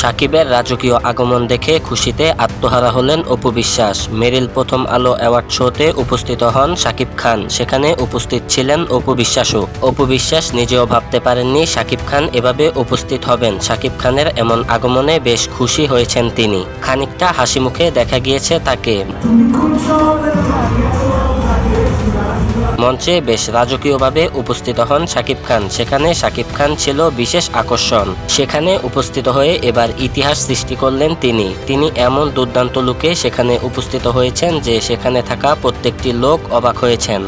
সাকিবের রাজকীয় আগমন দেখে খুশিতে আত্মহারা হলেন অপু বিশ্বাস। মেরিল প্রথম আলো অ্যাওয়ার্ড শোতে উপস্থিত হন সাকিব খান। সেখানে উপস্থিত ছিলেন অপু বিশ্বাসও। অপু বিশ্বাস নিজেও ভাবতে পারেননি সাকিব খান এভাবে উপস্থিত হবেন। সাকিব খানের এমন আগমনে বেশ খুশি হয়েছেন তিনি। খানিকটা হাসি মুখে দেখা গিয়েছে তাকে। মঞ্চে বেশ রাজকীয়ভাবে উপস্থিত হন শাকিব খান। সেখানে শাকিব খান ছিল বিশেষ আকর্ষণ। সেখানে উপস্থিত হয়ে এবার ইতিহাস সৃষ্টি করলেন তিনি। তিনি এমন দুর্দান্ত লুকে সেখানে উপস্থিত হয়েছেন যে সেখানে থাকা প্রত্যেকটি লোক অবাক হয়েছেন।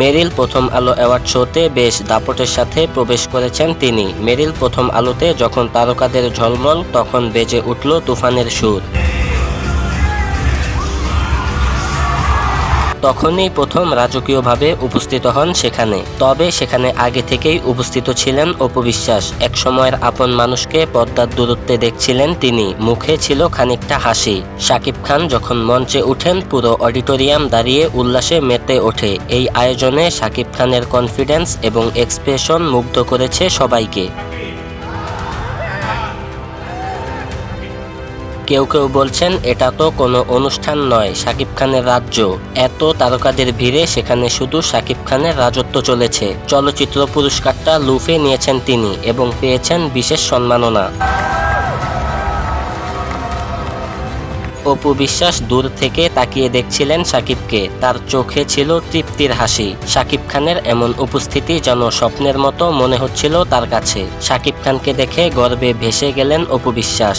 মেরিল প্রথম আলো অ্যাওয়ার্ড শোতে বেশ দাপটের সাথে প্রবেশ করেছেন তিনি। মেরিল প্রথম আলোতে যখন তারকাদের ঝলমল, তখন বেজে উঠল তুফানের সুর। তখনই প্রথম রাজকীয়ভাবে উপস্থিত হন সেখানে। তবে সেখানে আগে থেকেই উপস্থিত ছিলেন অপবিশ্বাস এক সময়ের আপন মানুষকে পদ্মার দূরত্বে দেখছিলেন তিনি। মুখে ছিল খানিকটা হাসি। শাকিব খান যখন মঞ্চে উঠেন, পুরো অডিটোরিয়াম দাঁড়িয়ে উল্লাসে মেতে ওঠে। এই আয়োজনে শাকিব খানের কনফিডেন্স এবং এক্সপ্রেশন মুগ্ধ করেছে সবাইকে। কেউ কেউ বলছেন, এটা তো কোনো অনুষ্ঠান নয় শাকিব খানের রাজ্য। এত তারকাদের ভিড়ে সেখানে শুধু শাকিব খানের রাজত্ব চলেছে। চলচ্চিত্র পুরস্কারটা লুফে নিয়েছেন তিনি এবং পেয়েছেন বিশেষ সম্মাননা। অপু বিশ্বাস দূর থেকে তাকিয়ে দেখছিলেন সাকিবকে। তার চোখে ছিল তৃপ্তির হাসি। সাকিব খানের এমন উপস্থিতি যেন স্বপ্নের মতো মনে হচ্ছিল তার কাছে। সাকিব খানকে দেখে গর্বে ভেসে গেলেন অপু বিশ্বাস।